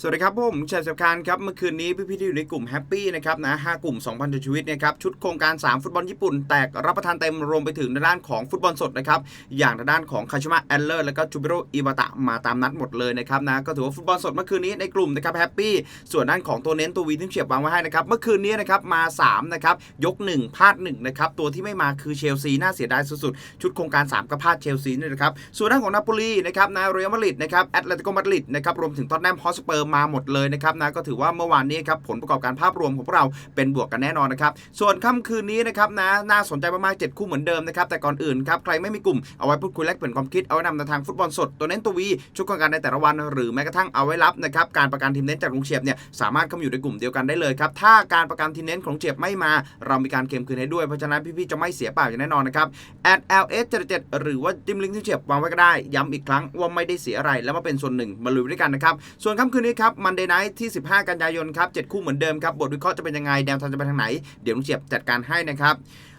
สวัสดีครับผมชัยสำคัญครับ เมื่อคืนนี้พี่ๆที่อยู่ในกลุ่มแฮปปี้นะครับนะห้ากลุ่ม 2,000 ชีวิตนะครับชุดโครงการ 3 ฟุตบอลญี่ปุ่น แตกรับประทานเต็มรวมไปถึงในด้านของฟุตบอลสดนะครับ อย่างในด้านของคาชิมะแอลเลอร์และก็จูบิโรอิบาตะมาตามนัดหมดเลยนะครับนะก็ถือว่าฟุตบอลสดเมื่อคืนนี้ในกลุ่มนะครับแฮปปี้ส่วนด้านของตัวเน้นตัววีที่เฉียบวางไว้ให้นะครับเมื่อคืนนี้นะครับมา3นะครับยก 1พลาด1นะครับตัวที่ไม่มาคือเชลซีน่าเสียดายสุดๆชุดโครงการ 3ก็พลาดเชลซีนี่นะครับส่วนด้านของนาโปลีนะครับนะเรอัลมาดริดนะครับแอตเลติโกมาดริดนะครับรวมถึงท็อตแนมฮอสเปอร์มาหมดเลยนะครับนะก็ถือว่าเมื่อวานนี้ครับผลประกอบการภาพรวมของพวกเราเป็นบวกกันแน่นอนนะครับส่วนค่ำคืนนี้นะครับนะน่าสนใจมากๆเจ็ดคู่เหมือนเดิมนะครับแต่ก่อนอื่นครับใครไม่มีกลุ่มเอาไว้พูดคุยแลกเปลี่ยนความคิดเอาไว้นำในทางฟุตบอลสดตัวเน้นตัววีชุดโครงการในแต่ละวันหรือแม้กระทั่งเอาไว้รับนะครับการประกันทีมเน้นจากลุงเฉียบเนี่ยสามารถเข้ามาอยู่ในกลุ่มเดียวกันได้เลยครับถ้าการประกันทีมเน้นของเฉียบไม่มา เรามีการเคลมคืนให้ด้วยเพราะฉะนั้นพี่ๆจะไม่เสียเปล่าอย่างแน่นอนนะครับ at ls 77หรือว่าจิ้มลิงก์ที่เฉียบวางไว้ก็ได้ ย้ำอีกครั้งว่าไม่ได้เสียอะไรแล้วมาเป็นส่วนหนึ่งมาลุยด้วยกันนะครับส่วนค่ำคืนนี้ครับมันเดย์ไนท์ที่ 15 กันยายนครับ7คู่เหมือนเดิมครับบทวิเคราะห์จะเป็นยังไงแนวทางจะไปทางไหน เดี๋ยวลุงเฉียบจัดการให้นะครับ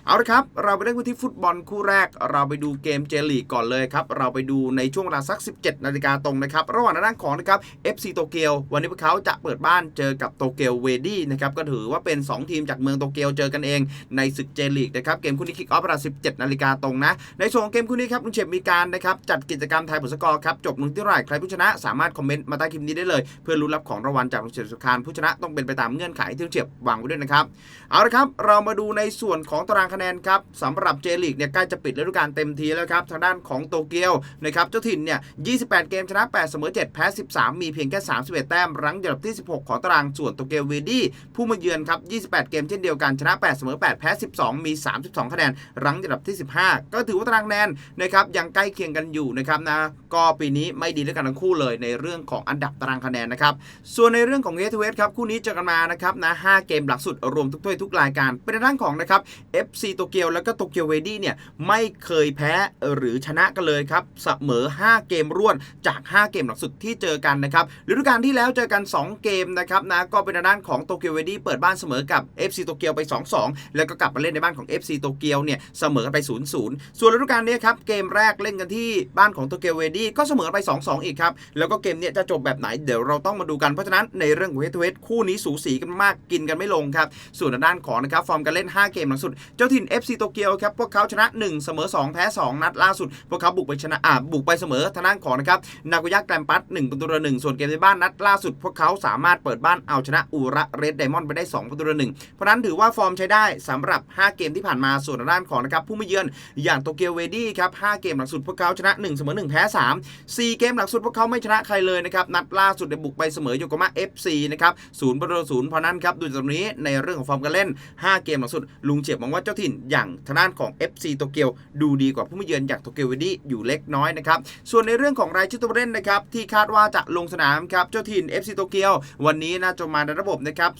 เอาละครับ เราไปเริ่มกันที่ฟุตบอลคู่แรก เราไปดูเกมเจลีกก่อนเลยครับ เราไปดูในช่วงเวลาสัก 17 นาฬิกาตรงนะครับ ระหว่างด้านของนะครับ FC โตเกียววันนี้พวกเขาจะเปิดบ้านเจอกับโตเกียวเวดี้นะครับ ก็ถือว่าเป็น 2 ทีมจากเมืองโตเกียวเจอกันเองในศึกเจลีกนะครับ เกมคู่นี้คิกออฟเวลา 17 นาฬิกาตรงนะ ในส่วนของเกมคู่นี้ครับลุงเฉียบมีการนะครับจัดกิจกรรมทายผลสกอร์ครับจบลงที่เท่ไร่ใครผู้ชนะ สามารถคอมเมนต์มาใต้คลิปนี้ได้เลย เพื่อรุ้นรับของรางวัลจากลุงเฉียบสุขานผู้ชนะต้องเป็นไปตามเงื่อนไขที่ลุงเฉียบวางไว้ด้วยนะครับเอาละครับเรามาดูในส่วนของตารางคะแนนครับสำหรับเจลีกเนี่ยใกล้จะปิดฤดูกาลเต็มทีแล้วครับทางด้านของโตเกียวนะครับเจ้าถิ่นเนี่ย 28 เกมชนะ 8 เสมอ 7 แพ้ 13 มีเพียงแค่ 31 แต้ม รั้งอันดับที่ 16 ของตารางส่วนโตเกียวเวดี้ผู้มาเยือนครับ 28 เกมเช่นเดียวกันชนะ 8 เสมอ 8 แพ้ 12 มี 32 คะแนน รั้งอันดับที่ 15 ก็ถือว่าตารางแนนนะครับยังใกล้เคียงกันอยู่นะครับนะก็ปีนี้ไม่ดีด้วยกันทั้งคู่เลยในเรื่องของอันดับตารางคะแนนนะครับส่วนในเรื่องของเวทเวทครับคู่นี้เจอกันมานะครับนะ5เกมหลักสุดรวมทุกถ้วยทุกรายการเป็นด้านของนะครับ FC โตเกียวแล้วก็โตเกียวเวดี้เนี่ยไม่เคยแพ้หรือชนะกันเลยครับเสมอ 5 เกมรวดจาก 5 เกมหลักสุดที่เจอกันนะครับฤดูกาลที่แล้วเจอกัน 2 เกมนะครับนะก็เป็นด้านของโตเกียวเวดี้เปิดบ้านเสมอกับ FC โตเกียวไป 2-2 แล้วก็กลับมาเล่นในบ้านของ FC โตเกียวเนี่ยเสมอกันไป 0-0 ส่วนฤดูกาลนี้ครับเกมแรกเล่นกันที่บ้านของโตเกียวเวดี้ก็เสมอไป 2-2 อีกครับแล้วก็เกมเนี้ยจะจบแบบไหนเดี๋ยวเราต้องมาดูกันเพราะฉะนั้นในเรื่องของเฮทเวทคู่นี้สูสีกันมากกินกันไม่ลงครับส่วนด้านของนะครับฟอร์มการเล่น 5 เกมหลังสุดเจ้าถิ่น FC โตเกียวครับพวกเขาชนะ 1 เสมอ 2 แพ้ 2 นัดล่าสุด พวกเขาบุกไปชนะอ่าบุกไปเสมอทางด้านของนะครับนาโกย่าแกรมปัส1ประตูต่อหนึ่งส่วนเกมในบ้านนัดล่าสุด พวกเขาสามารถเปิดบ้านเอาชนะอูระเรดไดมอนด์ไปได้ 2 ประตูต่อหนึ่งเพราะนั้นถือว่าฟอร์มใช้ได้สำหรับ 5 เกมที่ผ่านมาส่วนทางด้านของนะครับผู้มาเยือนอย่างโตเกียวเวดี้ครับ5เกมหลังสุดพวกเขาชนะ1เสมอ1แพ้3 4 เกมหลังสุดพวกเขาไม่ชนะใครเลยนะครับนัดล่าสุดได้บุกไปเสมอโยโกมา FC นะครับศูนย์ประตูศูนย์เพราะนั้นครับดูจากตรงนี้ในเรื่องของฟอร์มการเล่น 5 เกมหลังสุดลุงเฉียบมองว่าเจ้าถิ่นอย่างทางด้านของ FC โตเกียวดูดีกว่าผู้มาเยือนอย่างโตเกียวเวดี้อยู่เล็กน้อยนะครับ ส่วนในเรื่องของรายชื่อตัวเล่นนะครับที่คาดว่าจะลงสนามครับเจ้าถิ่น FC โตเกียววันนี้น่าจะมาในระบบนะครับ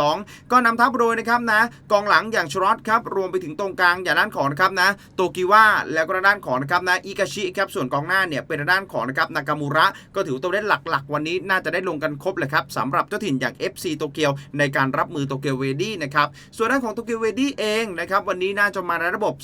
4-4-2 ก็นำทัพโดยนะครับนะกองหลังอย่างชรอตครับรวมไปถึงตรงกลางอย่างด้านของนะครับนะโตกิว่าแล้วก็ทางด้านของนะครับนะอิกาชิครับส่วนกองหน้าเนี่ยเป็นทางด้านของนะครับนากามูระก็ถือตัวเล่นหลักๆ วันนี้น่าจะได้ลงกันครบเลยครับสำหรับเจ้าถิ่นอย่าง FC โตเกียวในการรับมือโตเกียวเวดี้นะครับส่วนด้านของโตเกียวเวดี้เองนะครับวันนี้น่าจะมาในระบบ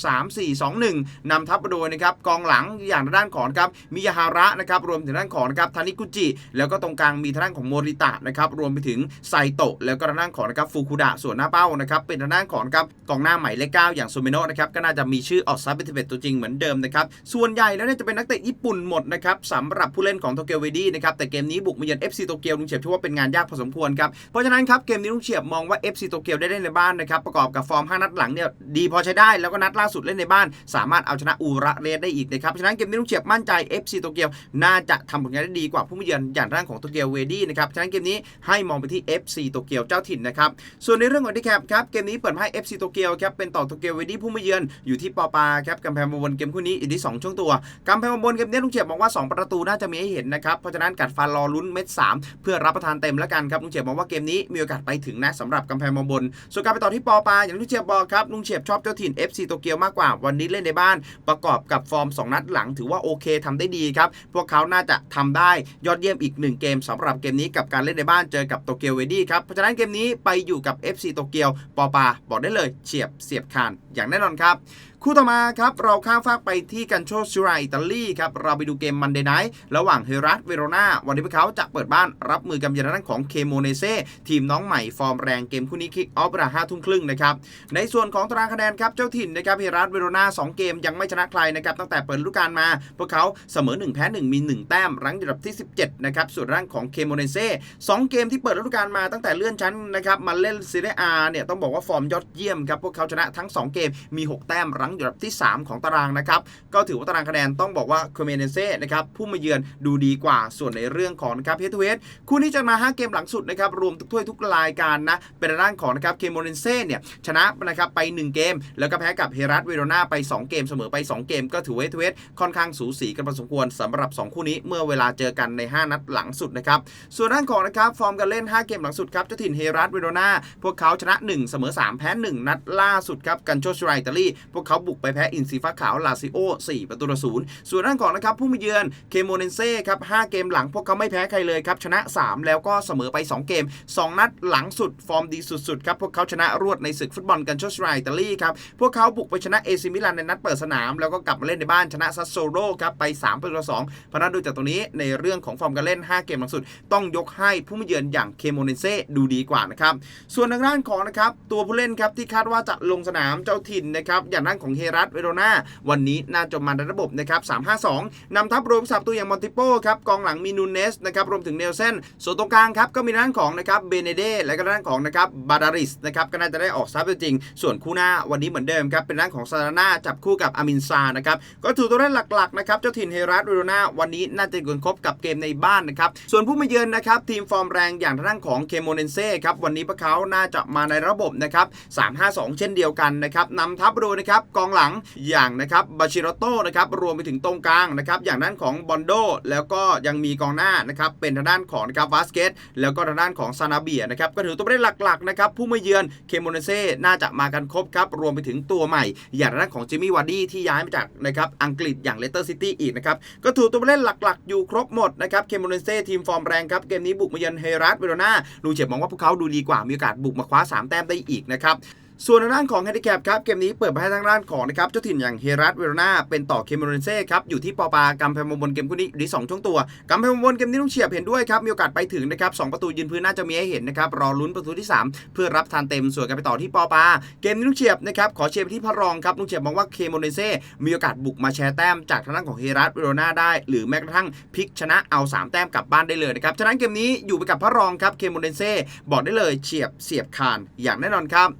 3-4-2-1นำทัพโดยนะครับกองหลังอย่างทางด้านของนครับมิยาฮาระนะครับรวมถึงด้านของนะครับทานิกุจิ แล้วก็ตรงกลางมีทางด้านของโมริตะนะครับรวมไปถึงไซโตะแล้วก็ทางด้านของนะครับฟูคุดะส่วนหน้าเป้านะครับเป็นทางด้านของนครับกองหน้าใหม่เลขเก้าอย่างโซเมโนะนะครับก็น่าจะมีชื่อออกซับเป็นเตัวจริงเหมือนเดิมนะครับส่วนใหญ่แล้วเนี่ยจะเป็นนักเตะญี่ปุ่นหมดนะครับสำหรับผู้เล่นของโตเกียวเวดี้นะครับแต่เกมนี้บุกมาเยือน FC โตเกียวลุงเฉียบถือว่าเป็นงานยากพอสมควรครับเพราะฉะนั้นครับเกมนี้ลุงเฉียบมองว่า FC โตเกียวได้เล่นในบ้านนะครับประกอบกับฟอร์ม5นัดหลังเนี่ยดีพอใช้ได้แล้วก็นัดล่าสุดเล่นในบ้าน สามารถเอาชนะอูระเรสได้อีกนะครับฉะนั้นเกมนี้ลุงเฉียบมั่นใจ FC โตเกียวน่าจะทำผลงานได้ดีกว่าผู้มาเยือนอย่างร่างของโตเกียวเวดี้นะครับฉะนั้นเกมนี้ให้มองไปที่ FC โตเกียวเจ้าถิ่นนะครับส่วนในเรื่องของทีแคปครับเกมนี้เปิดให้ FC โตเกียวครับเป็นต่อโตเกียวเวดี้ผู้มาเยือนอยู่ที่ปอปาครับกำแพงมบนเกมคู่นี้อีกที่ 2 ช่วงตัวกำแพงมบนเกมนี้ลุงเฉียบมองว่า 2 ประตูน่าจะมีให้เห็นนะครับเพราะฉะนั้นกัดฟันรอลุ้นเม็ด 3 เพื่อรับประทานเต็มแล้วกันครับลุงเฉียบมองว่าเกมนี้มีโอกาสไปถึงนะสำหรับกำแพงบนส่วนการไปต่อที่ปอปาอย่างลุงเฉียบบอกครับลุงเฉียบชอบเจ้าถิ่น FC โตเกียวมากกว่า วันนี้เล่นในบ้าน ประกอบกับฟอร์ม 2 นัดหลังถือว่าโอเคทำได้ดีครับ พวกเขาน่าจะทำได้ยอดเยี่ยมอีก 1 เกมสำหรับเกมนี้กับการเล่นในบ้านเจอกับโตเกียวเวดี้ครับ เพราะฉะนั้นเกมนี้ไปอยู่กับ FC โตเกียวปอปาบอกได้เลยเฉียบเสียบคานอย่างแน่นอนครับคู่ต่อมาครับเราข้ามฟากไปที่กันโชชูไรอิตาลีครับเราไปดูเกมมันเดย์ไนท์ระหว่างเฮรัสเวโรนาวันนี้พวกเขาจะเปิดบ้านรับมือกับยอรมันของเคโมเนเซทีมน้องใหม่ฟอร์มแรงเกมคู่นี้คิกออฟเวลาห้าทุ่มครึ่งนะครับในส่วนของตารางคะแนนครับเจ้าถิ่นนะครับเฮรัสเวโรนา2 เกมยังไม่ชนะใครนะครับตั้งแต่เปิดฤดูกาลมา พวกเขาเสมอ 1 แพ้ 1 มี 1 แต้มรั้งอยู่อันดับที่ 17นะครับส่วนร่างของเคโมเนเซ่2เกมที่เปิดฤดูกาลมาตั้งแต่เลื่อนชั้นนะครับมาเล่นซีเรียอาเนี่ยต้องบอกว่าฟอร์มยอดเยี่ยมครับพวกเขาชนะทั้ง 2 เกมมี 6 แต้มรั้งอยู่อันดับที่ 3 ของตารางนะครับก็ถือว่าตารางคะแนนต้องบอกว่าคโมเนเซ่นะครับผู้มาเยือนดูดีกว่าส่วนในเรื่องของนะครับเฮดทูเฮดคู่นี้จะมา 5 เกมหลังสุดนะครับรวมทุกถ้วยทุกรายการนะเป็นด้านของนะครับเคโมเนเซ่เนี่ยชนะนะครับไป 1 เกม แล้วก็แพ้กับเฮรัสเวโรนาไป 2 เกมเสมอไป 2 เกม ก็ถือว่าเฮดทูเฮดค่อนข้างสูสีกันพอสมควรสำหรับ 2 คู่นี้เมื่อเวลาเจอกันใน 5 นัดหลังสุดนะครับส่วนด้านของนะครับฟอร์มการเล่น 5 เกมหลังสุดครับเจ้าถิ่นเฮรัสเวโรนาพวกเขาชนะ 1 เสมอ 3 แพ้ 1 นัดล่าสุดครับกันโชชไรอิตาลีพวกเขาาบุกไปแพ้อินซีฟ้าขาวลาซิโอ4ประตูต่อศูนย์ส่วนด้านของนะครับผู้มาเยือนเคโมเนเซ่ครับ5เกมหลังพวกเขาไม่แพ้ใครเลยครับชนะ 3 แล้วก็เสมอไป 2 เกม 2 นัดหลังสุดฟอร์มดีสุดๆครับพวกเขาชนะรวดในศึกฟุตบอลกันโชชูไรอิตาลีครับพวกเขาบุกไปชนะเอซิมิลานในนัดเปิดสนาม แล้วก็กลับมาเล่นในบ้านชนะซัสโซโรครับไป3ประตูต่อ2เพราะนั้นดูจากตรงนี้ในเรื่องของฟอร์มการเล่น 5 เกมหลังสุด ต้องยกให้ผู้มาเยือนอย่างเคโมเนเซ่ดูดีกว่านะครับส่วนทางด้านของนะครับตัวผู้เล่นครับที่คาดว่าจะลงสนามเจ้าถิ่นนะครับอย่างด้านของเฮรัสเวโรนาวันนี้น่าจะมาในระบบนะครับ352นำทัพรวมสับตัวอย่างมอนติโปครับกองหลังมีนูเนสนะครับรวมถึงเนลเซนส่วนตรงกลางครับก็มีด้านของนะครับเบเนเดและก็ด้านของนะครับบาดาริสนะครับก็น่าจะได้ออกซับจริง ส่วนคู่หน้าวันนี้เหมือนเดิมครับเป็นด้านของซาราน่าจับคู่กับอามินซานะครับก็ถือตัวเล่นหลักๆนะครับเจ้าถิ่นเฮรัสเวโรนาวันนี้น่าจะอยู่ครบกับเกมในบ้านนะครับส่วนผู้มาเยือนนะครับทีมฟอร์มแรงอย่างทางด้านของเคโมเนเซ่ครับวันนี้พวกเขาน่าจะมาในระบบนะครับ352 เช่นเดียวกันนะครับนำทัพโดยนะครับกองหลังอย่างนะครับบาชิโรโต้นะครับรวมไปถึงตรงกลางนะครับอย่างด้านของบอนโดแล้วก็ยังมีกองหน้านะครับเป็นทางด้านของนะครับวาสเกตแล้วก็ทางด้านของซานาเบียนะครับก็ถือตัวเล่นหลักๆนะครับผู้มาเยือนเคโมเนเซ่น่าจะมากันครบครับรวมไปถึงตัวใหม่ อย่างด้านของจิมมี่วาร์ดี้ที่ย้ายมาจากนะครับอังกฤษอย่างเลสเตอร์ซิตี้อีกนะครับก็ถือตัวเล่นหลักๆ อยู่ครบหมดนะครับเคโมเนเซ่ทีมฟอร์มแรงครับเกมนี้บุกมาเยือนเฮรัสเวโรนาลูเจ็บมองว่าพวกเขาดูดีกว่ามีโอกาสบุกมาคว้า3แต้มได้อีกนะครับ ส่วนทางด้านของแฮนดิแคปครับเกมนี้เปิดไปให้ทางด้านของนะครับเจ้าถิ่นอย่างเฮรัสเวโรนาเป็นต่อเคมเรนเซ่ครับอยู่ที่ปอปากำแพงบนเกมคู่นี้อยู่ที่2ช่วงตัวกำแพงบนเกมนี้ลุงเฉียบเห็นด้วยครับมีโอกาสไปถึงนะครับสองประตูยืนพื้นน่าจะมีให้เห็นนะครับรอลุ้นประตูที่ 3 เพื่อรับทานเต็มส่วนกันไปต่อที่ปอปา เกมนี้ลุงเฉียบนะครับขอเชียร์ไปที่พระรองครับลุงเฉียบมองว่าเคมเรนเซ่มีโอกาสบุกมาแชร์แต้มจากทางด้านของเฮรัสเวโรนาได้ หรือแม้กระทั่งพลิกชนะเอาสามแต้มกลับบ้านได้เลยนะครับฉะนั้นเกมนี้อยู่ไปกับพระรองครับเคมเรนเซ่บอกได้เลยเฉียบเสียบคานอย่างแน่นอนครับ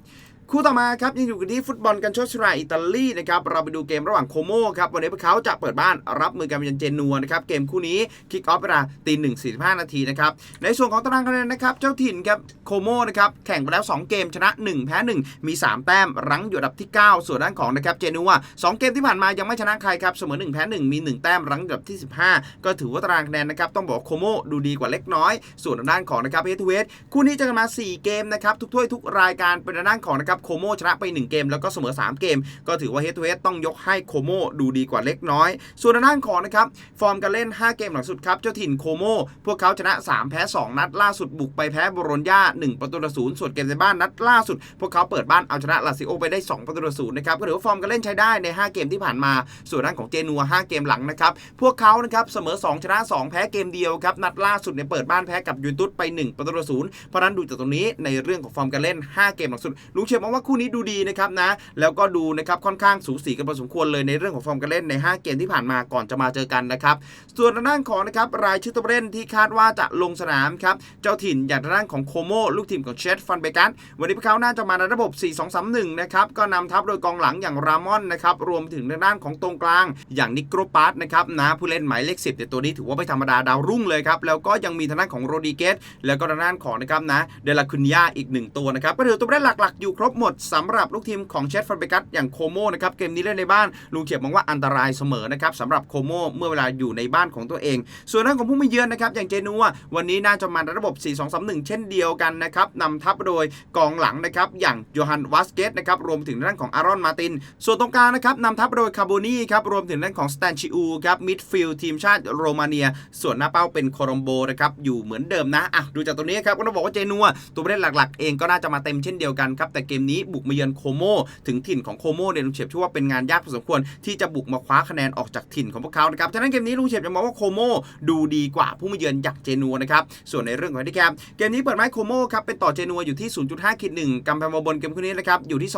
คู่ต่อมาครับยังอยู่กันที่ฟุตบอลกันโชชราอิตาลีนะครับเราไปดูเกมระหว่างโคโมครับวันนี้พวกเขาจะเปิดบ้านรับมือกับยันเจนัวนะครับเกมคู่นี้คิกออฟเวลาตีหนึ่งสี่สิบห้านาทีนะครับในส่วนของตารางคะแนนนะครับเจ้าถิ่นครับโคโมนะครับแข่งไปแล้ว 2 เกมชนะ 1 แพ้ 1 มี 3 แต้มรั้งอยู่อันดับที่ 9 ส่วนด้านของนะครับเจนัว2เกมที่ผ่านมายังไม่ชนะใครครับเสมอ1แพ้1มี 1 แต้มรั้งอยู่อันดับที่ 15 ก็ถือว่าตารางคะแนนนะครับต้องบอกโคโมดูดีกว่าเล็กน้อย ส่วนด้านของนะครับเฮทเวสคู่นี้จะกันมา 4 เกมนะครับทุกถ้วยทุกรายการเป็นด้านของนะครับโคโมชนะไป 1 เกมแล้วก็เสมอ 3 เกม ก็ถือว่าเฮทเวสต้องยกให้โคโมดูดีกว่าเล็กน้อย ส่วนทางด้านของนะครับฟอร์มการเล่น 5 เกมหลังสุดครับเจ้าถิ่นโคโมพวกเขาชนะ 3 แพ้ 2 นัดล่าสุดบุกไปแพ้โบโรญญา1ประตูต่อศูนย์ส่วนเกมในบ้านนัดล่าสุด พวกเขาเปิดบ้านเอาชนะลาซิโอไปได้ 2 ประตูต่อศูนย์นะครับก็ถือว่าฟอร์มการเล่นใช้ได้ใน 5 เกมที่ผ่านมา ส่วนด้านของเจนัว 5 เกมหลังนะครับพวกเขานะครับเสมอ 2 ชนะ 2 แพ้เกมเดียวครับนัดล่าสุดเนี่ยเปิดบ้านแพ้กับยูเวนตุสไป 1 ประตูต่อศูนย์เพราะนั้นดูจากตรงนี้ในเรื่องของฟอร์มการเล่น 5 เกมหลังสุดลุงเชียร์มองว่าคู่นี้ดูดีนะครับนะ แล้วก็ดูนะครับค่อนข้างสูสีกันพอสมควรเลยในเรื่องของฟอร์มการเล่นใน 5 เกมที่ผ่านมาก่อนจะมาเจอกันนะครับ ส่วนด้านของนะครับรายชื่อตัวเล่นที่คาดว่าจะลงสนามครับ เจ้าถิ่นอย่างด้านของโคโมลูกทีมของเชฟฟันเบกัสวันนี้พวกเขาน่าจะมาในระบบ 4-2-3-1 นะครับ ก็นำทัพโดยกองหลังอย่างรามอนนะครับ รวมถึงด้านของตรงกลาง อย่างนิโครปาสนะครับนะผู้เล่นหมายเลข 10แต่ตัวนี้ถือว่าไม่ธรรมดาดาวรุ่งเลยครับ แล้วก็ยังมีทางด้านของโรดิเกสแล้วก็ทางด้านของนะครับนะเดลาคุนยาอีกหนึ่งตัวนะครับก็ถือตัวเล่นหลักๆอยู่ครบหมดสำหรับลูกทีมของเชฟฟันเบกัสอย่างโคโมนะครับเกมนี้เล่นในบ้านลุงเขียบมองว่าอันตรายเสมอนะครับสำหรับโคโมเมื่อเวลาอยู่ในบ้านของตัวเอง ส่วนด้านของผู้มาเยือนนะครับอย่างเจนัววันนี้น่าจะมาในระบบ 4-2-3-1 เช่นเดียวกันนะครับนำทัพโดยกองหลังนะครับอย่างโยฮันวาสเกตนะครับรวมถึงด้านของอารอนมาติน ส่วนตรงกลางนะครับนำทัพโดยคาโบนีครับรวมถึงด้านของสแตนชิอูครับมิดฟิลด์ทีมชาติโรมาเนีย ส่วนหน้าเป้าเป็นโคลอมโบนะครับอยู่เหมือนเดิมนะอะดูจากตัวนี้ครับก็ต้องบอกว่าเจนัวตัวผู้เล่นหลักๆ เองก็น่าจะมาเต็มเช่นเดียวกันครับแต่เกมนี้บุกมาเยือนโคโมถึงถิ่นของโคโมเนี่ยลุงเฉียบชื่อว่าเป็นงานยากพอสมควรที่จะบุกมาคว้าคะแนนออกจากถิ่นของพวกเขานะครับฉะนั้นเกมนี้ลุงเฉียบจะมองว่าโคโมดูดีกว่าผู้มาเยือนอย่างเจนัวนะครับส่วนในเรื่องของดิแคปเกมนี้เปิดไม้โคโมครับเป็นต่อเจนัวอยู่ที่ 0.5ขีด1กำแพงมาบนเกมคู่นี้นะครับอยู่ที่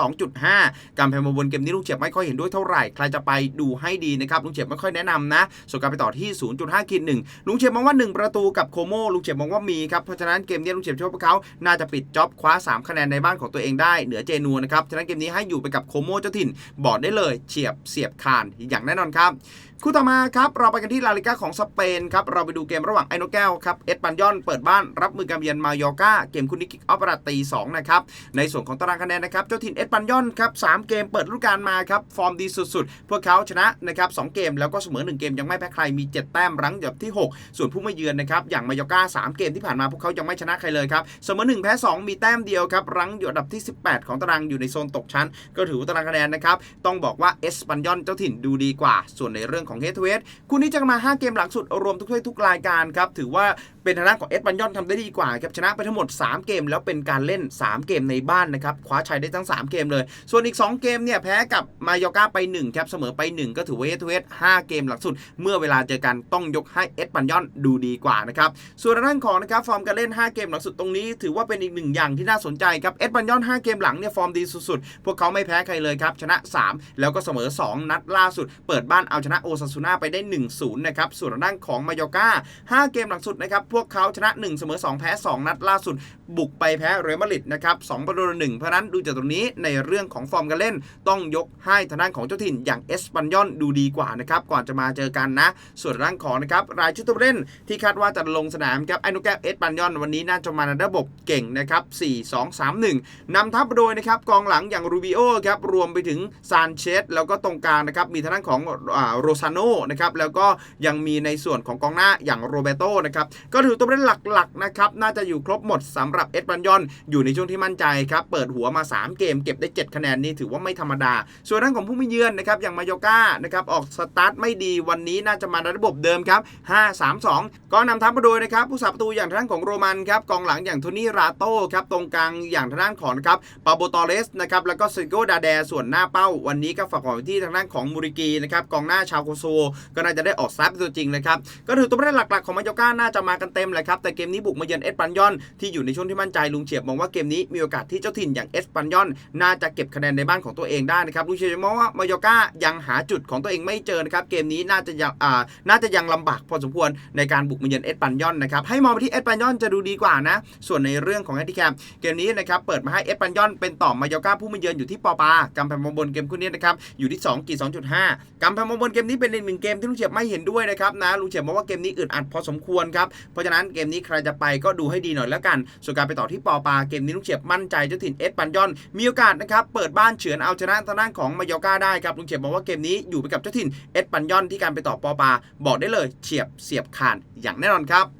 2.5กำแพงมาบนเกมนี้ลุงเฉียบไม่ค่อยเห็นด้วยเท่าไหร่ใครจะไปดูให้ดีนะครับลุงเฉียบไม่ค่อยแนะนำนะส่วนการไปต่อที่ 0.5ขีด1ลุงเฉียบมองว่า 1 ประตูกับโคโมลุงเฉียบมองว่ามีครับเพราะฉะนั้นเกมนี้ลุงเฉียบเชื่อว่าพวกเขาน่าจะปิดจ็อบคว้า 3 คะแนนในบ้านของตัวเองได้เหนือเจนัวนะครับฉะนั้นเกมนี้ให้อยู่ไปกับโคโมเจ้าถิ่นบอกได้เลยเฉียบเสียบคานอย่างแน่นอนครับคู่ต่อมาครับเราไปกันที่ลาลิก้าของสเปนครับเราไปดูเกมระหว่างไอโนแก้วครับเอสปันยอนเปิดบ้านรับมือกับเยือนมายอร์กาเกมคู่นี้คิกออฟประตี2นะครับในส่วนของตารางคะแนนนะครับเจ้าถิ่นเอสปันยอนครับสเกมเปิดฤดูกาลมาครับฟอร์มดีสุดๆ พวกเขาชนะนะครับสเกมแล้วก็เสมอ 1 เกมยังไม่แพ้ใครมี 7 แต้มรั้งอยู่ที่ 6 ส่วนผู้มาเยือนนะครับอย่างมายอร์กา3เกมที่ผ่านมาพวกเขายังไม่ชนะใครเลยครับเสมอ1แพ้2มีแต้มเดียวครับรั้งอยู่อันดับที่ 18ของตารางอยู่ในโซนตกชั้น ก็ถือว่าตารางคะแนนนะครับ ต้องบอกว่าเอสปันยอนเจ้าถิ่นดูดีกว่า ส่วนในเรื่องของเฮดทูเวสคู่นี้จะมา 5 เกมหลังสุดรวมทุกถ้วยทุกรายการครับ ถือว่าเป็นทางด้านของเอสปันยอนทำได้ดีกว่าครับชนะไปทั้งหมด 3 เกม แล้วเป็นการเล่น 3 เกมในบ้านนะครับคว้าชัยได้ทั้ง 3 เกมเลย ส่วนอีก 2 เกมเนี่ยแพ้กับมายอกาไป1ครับเสมอไป 1 ก็ถือว่าเอสเวส5เกมหลังสุด เมื่อเวลาเจอกันต้องยกให้เอสปันยอนดูดีกว่านะครับส่วนทางด้านของนะครับฟอร์มการเล่น 5 เกมหลังสุดตรงนี้ ถือว่าเป็นอีกหนึ่งอย่างที่น่าสนใจครับเอสปันยอน5เกมหลังเนี่ยฟอร์มดีสุดๆพวกเขาไม่แพ้ใครเลยครับชนะ 3 แล้วก็เสมอ 2 นัดล่าสุด เปิดบ้านเอาชนะโอซาซูน่าไปได้1-0นะครับส่วนทางด้านของมายอกา5เกมหลังสุดนะครับพวกเขาชนะ 1 เสมอ 2 แพ้ 2 นัดล่าสุด บุกไปแพ้เรอัลมาดริดนะครับ2ประตูหนึ่งเพราะนั้นดูจากตรงนี้ในเรื่องของฟอร์มการเล่น ต้องยกให้ทางด้านของเจ้าถิ่นอย่างเอสปันยอนดูดีกว่านะครับก่อนจะมาเจอกันนะ ส่วนทางของนะครับรายชื่อตัวเล่นที่คาดว่าจะลงสนามครับไอโนแกเอสปันยอนวันนี้น่าจะมาในระบบเก่งนะครับ4 2 3 1นำทัพโดยนะครับกองหลังอย่างรูบิโอครับรวมไปถึงซานเชสแล้วก็ตรงกลางนะครับมีทางด้านของโรซาโนนะครับแล้วก็ยังมีในส่วนของกองหน้าอย่างโรเบโตนะครับก็ถือตัวเล่นหลักๆนะครับน่าจะอยู่ครบหมดสำหรับเอสปันยอนอยู่ในช่วงที่มั่นใจครับเปิดหัวมา 3 เกมเก็บได้ 7 คะแนนนี่ถือว่าไม่ธรรมดา ส่วนด้านของผู้มีเยือนนะครับอย่างมายอกานะครับออกสตาร์ทไม่ดีวันนี้น่าจะมาในระบบเดิมครับ 5-3-2 ก็นำทัพมาโดยนะครับผู้สาประตูอย่างทางด้านของโรมันครับกองหลังอย่างโทนี่ราโต้ครับตรงกลางอย่างทางด้านของนครับปาโบตอเรสนะครับแล้วก็เซโกดาแดส่วนหน้าเป้า วันนี้ก็ฝากของที่ทางด้านของมูริกีนะครับกองหน้าชาวโคโซก็น่าจะได้ออกซับตัวจริงนะครับก็ถือตัวเล่นหลักๆของมายอกาน่าจะมากันเต็มเลยครับแต่เกมนี้บุกมาเยือนเอสปันยอนที่อยู่ในช่วงที่มั่นใจลุงเฉียบมองว่าเกมนี้มีโอกาสที่เจ้าถิ่นอย่างเอสปันยอนน่าจะเก็บคะแนนในบ้านของตัวเองได้นะครับลุงเฉียบมองว่ามายอกายังหาจุดของตัวเองไม่เจอนะครับเกมนี้น่าจะยังอ่าน่าจะยังลำบากพอสมควรในการบุกมาเยือนเอสปันยอนนะครับให้มองไปที่เอสปันยอนจะดูดีกว่านะ ส่วนในเรื่องของแฮนดิแคปเกมนี้นะครับเปิดมาให้เอสปันยอนเป็นต่อมายอกาผู้มาเยือนอยู่ที่ปอปากำแพงมองบนเกมคู่นี้นะครับอยู่ที่2กี่2.5กำแพงมองบนเกมนี้เป็นอีกหนึ่งเกมที่ลุงเฉียบไม่เห็นด้วยนะครับนะลุงเฉียบมองว่าเกมนี้อึดอัดพอสมควรครับเราะฉะนั้นเกมนี้ใครจะไปก็ดูให้ดีหน่อยแล้วกัน ส่วนการไปต่อที่ปอปาเกมนี้ลุงเฉียบมั่นใจเจ้าถิ่นเอสปันยอน มีโอกาสนะครับเปิดบ้านเฉือนเอาชนะทางด้านของมายอกาได้ครับลุงเฉียบบอกว่าเกมนี้อยู่ไปกับเจ้าถิ่นเอสปันยอนที่การไปต่อปอปาบอกได้เลยเฉียบเสียบขาดอย่างแน่นอนครับ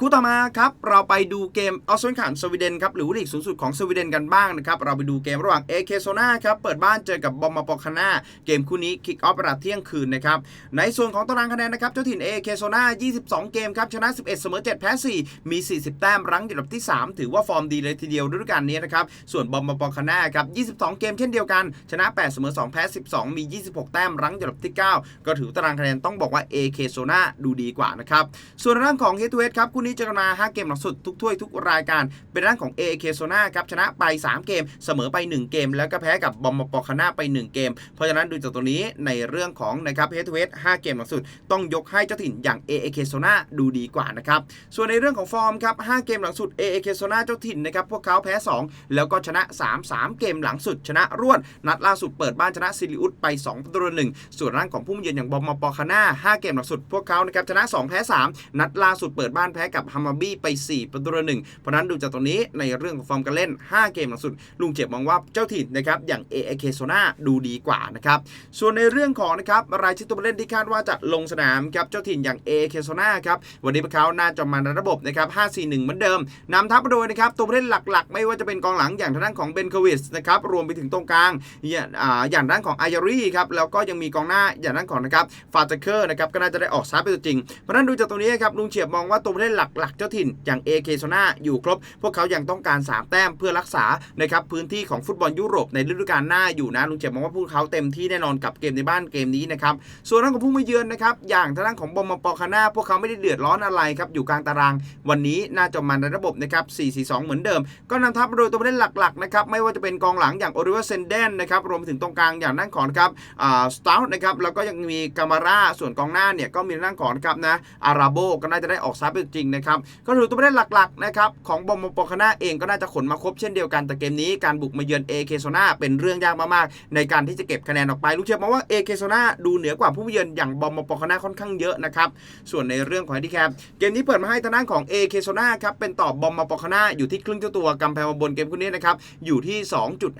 คู่ต่อมาครับเราไปดูเกมออสเตรเลียสวีเดนครับหรือลีกสูงสุดของสวีเดนกันบ้างนะครับเราไปดูเกมระหว่างเอเคโซนาครับเปิดบ้านเจอกับบอมมาปอคาน่าเกมคู่นี้คิกออฟเวลาเที่ยงคืนนะครับในส่วนของตารางคะแนนนะครับเจ้าถิ่นเอเคโซนา22 เกมครับชนะ 11 เสมอ 7 แพ้ 4 มี 40 แต้มรั้งอยู่อันดับที่ 3 ถือว่าฟอร์มดีเลยทีเดียวฤดูกาลนี้นะครับส่วนบอมมาปอคาน่าครับ22 เกมเช่นเดียวกัน ชนะ 8 เสมอ 2 แพ้ 12 มี 26 แต้มรั้งอยู่อันดับที่ 9 ก็ถือตารางคะแนนต้องบอกว่าเอเคโซนาดูดีกว่านะครับส่วนทางด้านของเฮทูเฮดครับคู่นี้เจอกันมา 5 เกมหลังสุดทุกถ้วยทุกรายการ เป็นด้านของ AK โซนาครับชนะไป 3 เกม เสมอไป 1 เกม แล้วก็แพ้กับบอมบ์ปอคาน่าไป 1 เกม เพราะฉะนั้นดูจากตัวนี้ในเรื่องของนะครับเฮทเฮด5เกมหลังสุด ต้องยกให้เจ้าถิ่นอย่าง AAK โซนาดูดีกว่านะครับส่วนในเรื่องของฟอร์มครับ 5 เกมหลังสุด AAK โซนาเจ้าถิ่นนะครับพวกเขาแพ้ 2 แล้วก็ชนะ 3 3 เกมหลังสุด ชนะรวดนัดล่าสุดเปิดบ้านชนะซิลิอุสไป2ประตูต่อหนึ่งส่วนร่างของผู้มเยือนอย่างบอมบ์ปอคาน่า5เกมหลังสุดพวกเขานะครับชนะ 2 แพ้ 3 นัดล่าสุดเปิดบ้านแพ้กับฮัมาบี้ไป 4 ประตูต่อหนึ่งเพราะนั้นดูจากตรงนี้ในเรื่องของฟอร์มการเล่น 5 เกมหลังสุด ลุงเจ็บมองว่าเจ้าถิ่นนะครับอย่าง AAK โซนาดูดีกว่านะครับส่วนในเรื่องของนะครับรายชื่อตัวผู้เล่นที่คาดว่าจะลงสนามครับเจ้าถิ่นอย่าง AAK โซนาครับวันนี้พวกเขาน่าจะมาในระบบนะครับ5-4-1 เหมือนเดิมนำทัพมาโดยนะครับตัวผู้เล่นหลักๆ ไม่ว่าจะเป็นกองหลังอย่างทางด้านของเบนควิสนะครับรวมไปถึงตรงกลางอย่างอ่าอย่งด้านของไออารีครับแล้วก็ยังมีกองหน้าอย่างด้านของนะครับฟาเตเคอร์นะครับก็น่าจะได้ออกซ้ายไปตัวจริงเพราะฉะนั้นดูจากตรงนี้ครับลุงเฉียบมองว่าตัวผู้เล่นหหลักเจ้าถิ่นอย่างเอเคโซนาอยู่ครบ พวกเขายังต้องการ 3 แต้มเพื่อรักษานะครับพื้นที่ของฟุตบอลยุโรปในฤดูกาลหน้าอยู่นะลุงเจ็บมองว่าพวกเขาเต็มที่แน่นอนกับเกมในบ้านเกมนี้นะครับส่วนทางของผู้มาเยือนนะครับอย่างทางด้านของบอมปอคาน่าพวกเขาไม่ได้เดือดร้อนอะไรครับอยู่กลางตาราง วันนี้น่าจะมาในระบบนะครับ4-4-2 เหมือนเดิม ก็นำทัพโดยตัวผู้เล่นหลักๆนะครับไม่ว่าจะเป็นกองหลังอย่างโอริเวอร์เซนเดนนะครับรวมไปถึงตรงกลางอย่างนั่นขอนครับอ่าสตาร์นะครับแล้วก็ยังมีกามาร่าส่วนกองหน้าเนี่ยก็มีนั่งขอนครับนะอาราโบก็น่าจะได้ออกซับเป็นจริงนะครับก็ถือตัวเล่นหลักๆนะครับของบอมมาปอคาน่าเองก็น่าจะขนมาครบเช่นเดียวกันแต่เกมนี้การบุกมาเยือนเอเคโซนาเป็นเรื่องยากมากๆในการที่จะเก็บคะแนนออกไปลูกเชียร์มองว่าเอเคโซนาดูเหนือกว่าผู้เยือนอย่างบอมมาปอคาน่าค่อนข้างเยอะนะครับส่วนในเรื่องของแฮนดิแคปเกมนี้เปิดมาให้ทางด้านของเอเคโซนาครับเป็นต่อบอมมาปอคาน่าอยู่ที่ครึ่งเจ้าตัวกำแพงมาบนเกมคู่นี้นะครับอยู่ที่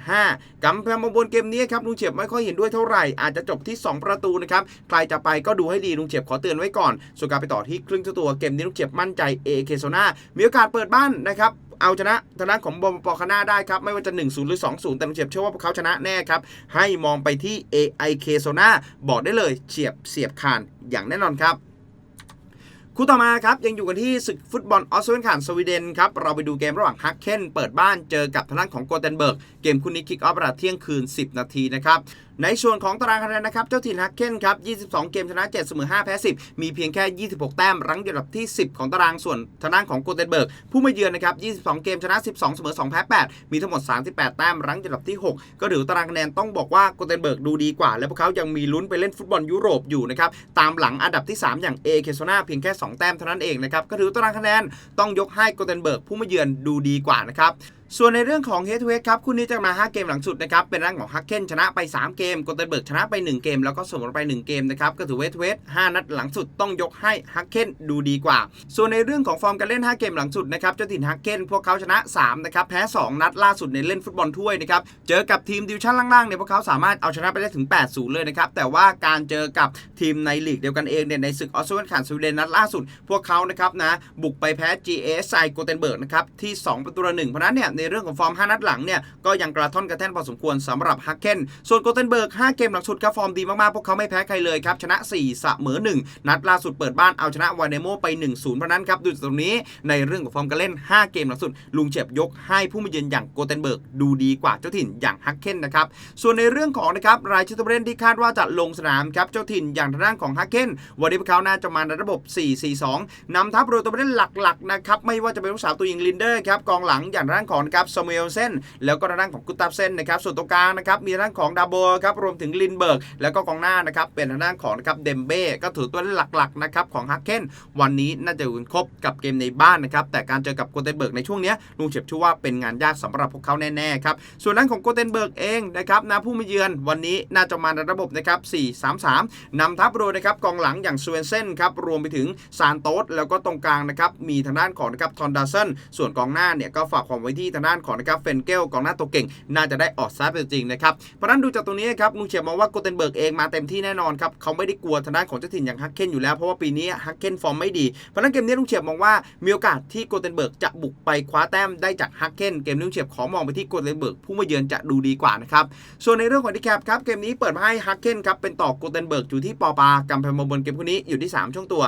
2.5กำแพงมาบนเกมนี้ครับลุงเฉียบไม่ค่อยเห็นด้วยเท่าไหร่อาจจะจบที่ 2 ประตูนะครับใครจะไปก็ดูให้ดีลุงเฉียบขอเตือนไว้ก่อนส่วนการไปต่อที่ครึ่งเจ้าตัวเกมนี้ลุงเฉียบมั่นใจเอเคโซนามีโอกาสเปิดบ้านนะครับเอาชนะทางด้านของบอมปอคาน่าได้ครับ ไม่ว่าจะ 1-0 หรือ 2-0 แต่ลุงเฉียบเชื่อว่าพวกเขาชนะแน่ครับ ให้มองไปที่ AIK โซนาบอกได้เลยเฉียบเสียบคานอย่างแน่นอนครับคู่ต่อมาครับยังอยู่กันที่ศึกฟุตบอลออสเตรเลียนสวีเดนครับเราไปดูเกมระหว่างฮักเคนเปิดบ้านเจอกับทางด้านของโกเทนเบิร์ก เกมคู่นี้คิกออฟเวลาเที่ยงคืน 10 นาทีนะครับ ในส่วนของตารางคะแนนนะครับ เจ้าถิ่นฮักเคนครับ 22 เกมชนะ 7 เสมอ 5 แพ้ 10 มีเพียงแค่ 26 แต้ม รั้งอยู่อันดับที่ 10 ของตารางส่วนทางด้านของโกเทนเบิร์ก ผู้มาเยือนนะครับ 22 เกมชนะ 12 เสมอ 2 แพ้ 8 มีทั้งหมด 38 แต้ม รั้งอยู่อันดับที่ 6 ก็ถือตารางคะแนนต้องบอกว่าโกเทนเบิร์กดูดีกว่า และพวกเขายังมีลุ้นไปเล่นฟุตบอลยุโรปอยู่นะครับ ตามหลังอันดับที่ 3 อย่างเอเคโซนาเพียงแค่ 2 แต้มเท่านั้นเองนะครับ ก็ถือตารางคะแนนต้องยกให้โกเทนเบิร์กผู้มาเยือนดูดีกว่านะครับ ส่วนในเรื่องของเฮดทูเฮดครับคู่นี้จะมา 5 เกมหลังสุดนะครับ เป็นร่างของฮักเคนชนะไป 3 เกมโกเทนเบิร์กชนะไป 1 เกม แล้วก็เสมอไป 1 เกมนะครับ ก็ถือเวทเวท5นัดหลังสุดต้องยกให้ฮักเคนดูดีกว่า ส่วนในเรื่องของฟอร์มการเล่น 5 เกมหลังสุดนะครับเจ้าถิ่นฮักเคนพวกเขาชนะ3นะครับแพ้ 2 นัดล่าสุดในเล่นฟุตบอลถ้วยนะครับเจอกับทีมดิวชั่นล่างๆเนี่ยพวกเขาสามารถเอาชนะไปได้ถึง 8-0 เลยนะครับแต่ว่าการเจอกับทีมในลีกเดียวกันเองเนี่ยในศึกออสเตรเลียนขันสวีเดนนัดล่าสุด พวกเขานะครับนะบุกไปแพ้ GSI โกเทนเบิร์กนะครับที่2ประตูต่อหนึ่งเพราะนั้นเนี่ยในเรื่องของฟอร์ม 5 นัดหลังเนี่ยก็ยังกระท่อนกระแท่นพอสมควรสำหรับฮักเคนส่วนโกเทนเบิร์ก 5 เกมหลังสุดครับฟอร์มดีมากๆ พวกเขาไม่แพ้ใครเลยครับ ชนะ 4 เสมอ 1 นัดล่าสุดเปิดบ้านเอาชนะวาเนโมไป 1-0 เพราะนั้นครับดูจากตรงนี้ในเรื่องของฟอร์มการเล่น 5 เกมหลังสุด ลุงเจ็บยกให้ผู้มาเยือนอย่างโกเทนเบิร์กดูดีกว่าเจ้าถิ่นอย่างฮักเคนนะครับส่วนในเรื่องของนะครับรายชื่อตัวเล่นที่คาดว่าจะลงสนามครับเจ้าถิ่นอย่างทางด้านของฮักเคนวันนี้พวกเขาน่าจะมาในระบบ 4-4-2นำทัพโดยตัวเล่นหลักๆนะครับไม่ว่าจะเป็นลูกสาวตัวยิงลินเดอร์ครับกองหลังอย่างทางด้านของครับซามูเอลเซนแล้วก็ทางด้านของกุตตับเซนนะครับส่วนตรงกลางนะครับมีทางด้านของดาโบครับรวมถึงลินเบิร์กแล้วก็กองหน้านะครับเป็นทางด้านของนะครับเดมเบ้ก็ถือตัวเล่นหลักๆนะครับของฮักเคนวันนี้น่าจะอยู่ครบกับเกมในบ้านนะครับแต่การเจอกับโกเทนเบิร์กในช่วงนี้ลุงเฉบชื่อว่าเป็นงานยากสำหรับพวกเขาแน่ๆครับส่วนด้านของโกเทนเบิร์กเองนะครับนะผู้มาเยือนวันนี้น่าจะมาในระบบนะครับ4-3-3นำทัพโดยนะครับกองหลังอย่างสเวนเซนครับรวมไปถึงซานโตสแล้วก็ตรงกลางนะครับมีทางด้านของนะครับทอนดาเซนส่วนกองหน้าเนี่ยก็ฝากความไว้ที่ทางด้านของนะครับเฟนเกลกองหน้าตัวเก่ง น่าจะได้ออกซับจริงนะครับเพราะนั้นดูจากตรงนี้ครับลุงเฉียบมองว่าโกเทนเบิร์กเองมาเต็มที่แน่นอนครับเขาไม่ได้กลัวทางด้านของเจ้าถิ่นอย่างฮักเคนอยู่แล้วเพราะว่าปีนี้ฮักเคนฟอร์มไม่ดีเพราะนั้นเกมนี้ลุงเฉียบมองว่ามีโอกาสที่โกเทนเบิร์กจะบุกไปคว้าแต้มได้จากฮักเคนเกมนี้ลุงเฉียบขอมองไปที่โกเทนเบิร์กผู้มาเยือนจะดูดีกว่านะครับส่วนในเรื่องของดีแคปครับเกมนี้เปิดมาให้ฮักเคนครับเป็นต่อโกเทนเบิร์กอยู่ที่ปอปากำแพงมาบนเกมคู่นี้อยู่ที่ 3 ช่วงตัว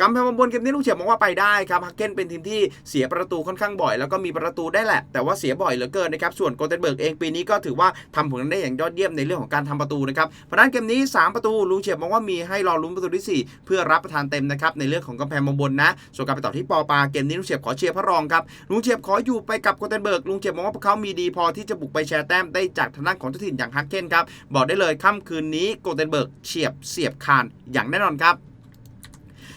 กำแพงมาบนเกมนี้ลุงเฉียบมองว่าไปได้ครับฮักเคนเป็นทีมที่เสียประตูค่อนข้างบ่อย แล้วก็มีประตูได้แหละแต่ว่าเสียบ่อยเหลือเกินนะครับ ส่วนโกเทนเบิร์กเองปีนี้ก็ถือว่าทำผลงานได้อย่างยอดเยี่ยมในเรื่องของการทำประตูนะครับ เพราะนั้นเกมนี้ 3 ประตูลุงเฉียบมองว่ามีให้รอลุ้นประตูที่ 4 เพื่อรับประทานเต็มนะครับในเรื่องของกำแพงมาบนนะ ส่วนการไปต่อที่ปอปาเกมนี้ลุงเฉียบขอเชียร์พระรองครับ ลุงเฉียบขออยู่ไปกับโกเทนเบิร์กลุงเฉียบมองว่าพวกเขามีดีพอที่จะบุกไปแชร์แต้มได้จากทางด้านของเจ้าถิ่นอย่างฮักเคนครับบอกได้เลยค่ำคืนนี้โกเทนเบิร์กเฉียบเสียบคานอย่างแน่นอนครับ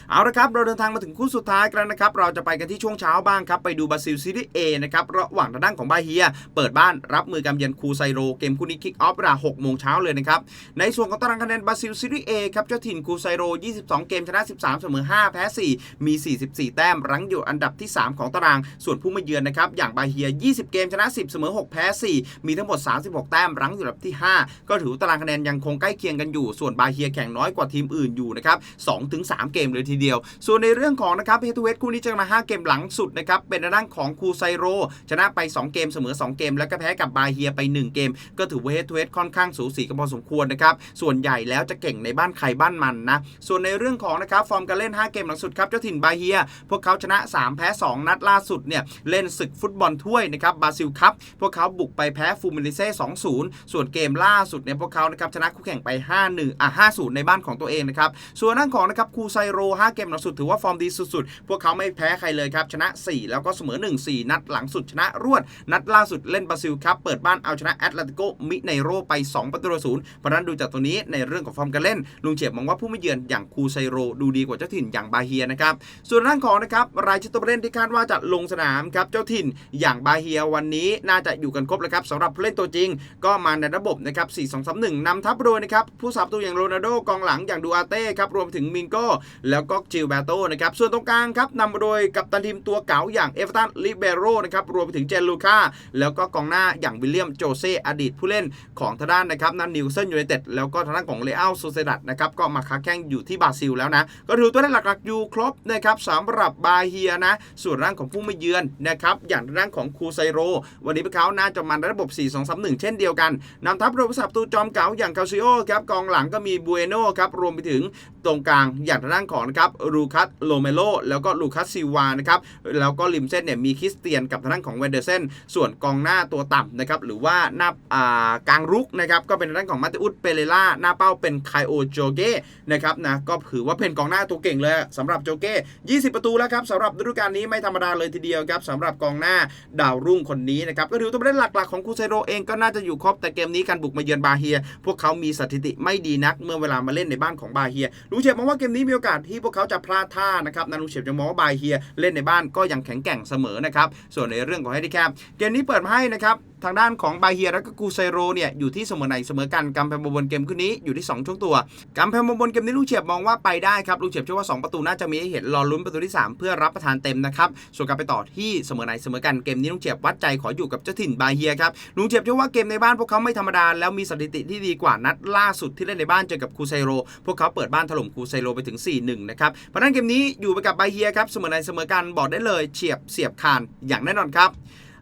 เอาละครับเราเดินทางมาถึงคู่สุดท้ายกันนะครับเราจะไปกันที่ช่วงเช้าบ้างครับไปดูบราซิลซีรีส์เอนะครับระหว่างทางด้านของบาเฮีย เปิดบ้านรับมือกับเยือนคูไซโรเกมคู่นี้คิกออฟเวลา6โมงเช้าเลยนะครับในส่วนของตารางคะแนนบราซิลซีรีส์เอครับเจ้าถิ่นคูไซโร 22 เกมชนะ 13 เสมอ 5 แพ้ 4 มี 44 แต้มรั้งอยู่อันดับที่ 3 ของตาราง ส่วนผู้มาเยือนนะครับอย่างบาเฮีย 20 เกมชนะ 10 เสมอ 6 แพ้ 4 มีทั้งหมด 36 แต้มรั้งอยู่อันดับที่ 5 ก็ถือตารางคะแนนยังคงใกล้เคียงกันอยู่ ส่วนบาเฮียแข่งน้อยกว่าทีมอื่นอยู่นะครับ2-3 เกมเลยทีเดียว ส่วนในเรื่องของนะครับเฮทูเวสคู่นี้จะมา 5 เกมหลังสุดนะครับเป็นด้านของคูไซโร ชนะไป 2 เกมเสมอ 2 เกม แล้วก็แพ้กับบาเฮียไป 1 เกม ก็ถือว่าเฮทูเวสค่อนข้างสูสีกันพอสมควรนะครับส่วนใหญ่แล้วจะเก่งในบ้านใครบ้านมันนะส่วนในเรื่องของนะครับฟอร์มการเล่น 5 เกมหลังสุดครับเจ้าถิ่นบาเฮีย พวกเขาชนะ 3 แพ้ 2 นัดล่าสุดเนี่ยเล่นศึกฟุตบอลถ้วยนะครับบราซิลคัพพวกเขาบุกไปแพ้ฟูมิลิเซ่2-0 ส่วนเกมล่าสุดเนี่ยพวกเขานะครับชนะคู่แข่งไป 5-1อะ5-0 ในบ้านของตัวเองนะครับส่วนด้านของนะครับคูไซโร5เกมหลังสุดถือว่าฟอร์มดีสุดๆ พวกเขาไม่แพ้ใครเลยครับ ชนะ 4 แล้วก็เสมอ 1 4 นัดหลังสุดชนะรวด นัดล่าสุดเล่นบราซิลคัพเปิดบ้านเอาชนะแอตเลติโกมิเนโรไป 2 ประตูต่อศูนย์เพราะนั้นดูจากตัวนี้ในเรื่องของฟอร์มการเล่น ลุงเฉียบมองว่าผู้ไม่เยือนอย่างคูไซโร ดูดีกว่าเจ้าถิ่นอย่างบาเฮียนะครับ ส่วนด้านของนะครับรายชื่อตัวเล่นที่คาดว่าจะลงสนามครับเจ้าถิ่นอย่างบาเฮียวันนี้น่าจะอยู่กันครบแล้วครับสำหรับผู้เล่นตัวจริง ก็มาในระบบนะครับ4-2-3-1นำทัพโดยนะครับผู้สาประตูอย่างโรนัลโดกองหลังอย่างดูอาเต้ครับรวมถึงมิงโก้แล้วก็จิลเบโตนะครับส่วนตรงกลางครับนำมาโดยกัปตันทีมตัวเก๋าอย่างเอเวอร์ตันลิเบโรนะครับรวมไปถึงเจนลูคาแล้วก็กองหน้าอย่างวิลเลียมโจเซอดีตผู้เล่นของทางด้านนะครับนันนิวเซนยูไนเต็ดแล้วก็ทางด้านของเลอัลโซเซดัดนะครับก็มาค้าแข่งอยู่ที่บราซิลแล้วนะก็ถือตัวได้หลักๆอยู่ครบนะครับสำหรับบาเฮียนะส่วนร่างของผู้ไม่เยือนนะครับอย่างทางของคูไซโร วันนี้พวกเขาน่าจะมาในระบบ 4-2-3-1 เช่นเดียวกันนำทัพโดยผู้สับตูจอมเก๋าอย่างคาซิโอครับกองหลังก็มีบูเอโนครับรวมไปถึงตรงกลางอย่างทางด้านของนะครับลูคัสโลเมโลแล้วก็ลูคัสซิวานะครับแล้วก็ริมเส้นเนี่ยมีคริสเตียนกับทางด้านของเวนเดอร์เซนส่วนกองหน้าตัวต่ำนะครับหรือว่าหน้าอ่ากลางรุกนะครับก็เป็นทางด้านของมาติอุสเปเรล่าหน้าเป้าเป็นไคโอโจเก้นะครับนะก็ถือว่าเป็นกองหน้าตัวเก่งเลยสำหรับโจเก้20 ประตูแล้วครับสำหรับฤดูกาลนี้ไม่ธรรมดาเลยทีเดียวครับสำหรับกองหน้าดาวรุ่งคนนี้นะครับก็ถือตัวเล่นหลักๆของคูเซโรเองก็น่าจะอยู่ครบแต่เกมนี้การบุกมาเยือนบาเฮีย พวกเขามีสถิติไม่ดีนักเมื่อเวลามาเล่นในบ้านของบาเฮียลุงเฉียบมองว่าเกมนี้มีโอกาสที่พวกเขาจะพลาดท่านะครับนะลุงเฉียบจะมองว่าบาเฮียเล่นในบ้านก็ยังแข็งแกร่งเสมอนะครับส่วนในเรื่องของแฮนดิแคปเกมนี้เปิดมาให้นะครับทางด้านของบาเฮียและก็กูเซโรเนี่ยอยู่ที่เสมอไหนเสมอกันกำแพงบนเกมคืนนี้อยู่ที่ 2 ช่วงตัวกำแพงบนเกมนี้ลุงเฉียบมองว่าไปได้ครับลุงเฉียบเชื่อว่า 2 ประตูน่าจะมีให้เห็นรอลุ้นประตูที่ 3 เพื่อรับประทานเต็มนะครับส่วนการไปต่อที่เสมอไหนเสมอกันเกมนี้ลุงเฉียบวัดใจขออยู่กับเจ้าถิ่นบาเฮียครับลุงเฉียบเชื่อว่าเกมในบ้านพวกเขาไม่ธรรมดาแล้วมีสถิติที่ดีกว่านัดล่าสุดที่เล่นในบ้านเจอกับคูเซโร พวกเขาเปิดบ้านถล่มคูเซโรไปถึง 4-1 นะครับเพราะนั้นเกมนี้อยู่ไปกับบาเฮียครับเสมอไหนเสมอกันบอกได้เลยเฉียบเสียบคานอย่างแน่นอนครับ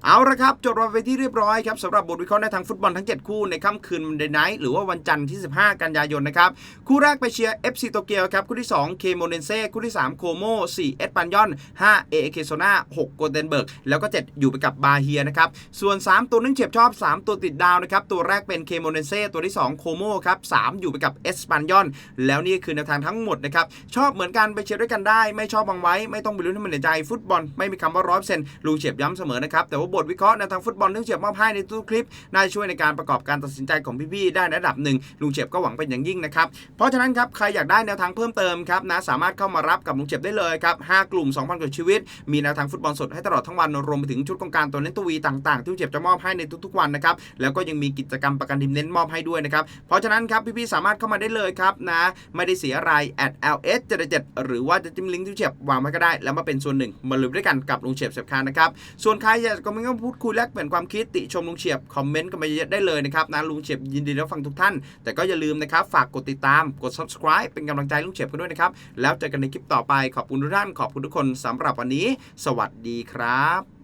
เอาละครับ จดมาไปที่เรียบร้อยครับสำหรับบทวิเคราะห์ในทางฟุตบอลทั้ง 7 คู่ในค่ำคืนเดย์ไนท์หรือว่าวันจันทร์ที่ 15 กันยายนนะครับ คู่แรกไปเชียร์ FC โตเกียวครับ คู่ที่ 2 เคโมเนเซ่คู่ที่ 3 โคโม4เอสปันยอน 5 เอเคโซนา6โกลเดนเบิร์ก แล้วก็ 7 อยู่ไปกับบาเฮียนะครับ ส่วน 3 ตัวนึงเฉียบชอบ 3 ตัวติดดาวนะครับ ตัวแรกเป็นเคโมเนเซ่ตัวที่ 2 โคโมครับ3อยู่ไปกับเอสปันยอนแล้วนี่คือแนวทางทั้งหมดนะครับชอบเหมือนกันไปเชียร์ด้วยกันได้ ไม่ชอบบังไว้ไม่ต้องไปลุ้นให้มันในใจฟุตบอลไม่มีคำว่าร้อยเปอร์เซ็นต์ลุงเฉียบย้ำเสมอนะครับแต่ว่าบทวิเคราะห์ในทางฟุตบอลที่ลุงเฉียบมอบให้ในทุกคลิปน่าช่วยในการประกอบการตัดสินใจของพี่ๆได้ระดับหนึ่งลุงเฉียบก็หวังเป็นอย่างยิ่งนะครับเพราะฉะนั้นครับใครอยากได้แนวทางเพิ่มเติมครับนะสามารถเข้ามารับกับลุงเฉียบได้เลยครับ5กลุ่ม 2,000กว่าชีวิต มีแนวทางฟุตบอลสดให้ตลอดทั้งวันรวมไปถึงชุดของการตัวเน้นตัววีต่างๆที่ลุงเฉียบจะมอบให้ในทุกๆวันนะครับแล้วก็ยังมีกิจกรรมประกันทีมเน้นมอบให้ด้วยนะครับเพราะฉะนั้นครับพี่ๆสามารถเข้ามาได้เลยครับนะไม่ได้เสียอะไร at ls 77หรือว่าจะจิ้มลิงก์ที่เฉียบวางไว้ก็ได้ แล้วมาเป็นส่วนหนึ่งมาลุ้นด้วยกันกับลุงเฉียบเสพคานนะครับส่วนใครอยากจะมเมนต์ก็พูดคุยแลกเปลี่ยนความคิดติชมลุงเฉียบคอมเมนต์กันมาเยอะได้เลยนะครับนะลุงเฉียบยินดีรับฟังทุกท่าน แต่ก็อย่าลืมนะครับฝากกดติดตามกด subscribe เป็นกำลังใจลุงเฉียบกันด้วยนะครับแล้วเจอกันในคลิปต่อไปขอบคุณทุกท่านขอบคุณทุกคนสำหรับวันนี้ สวัสดีครับ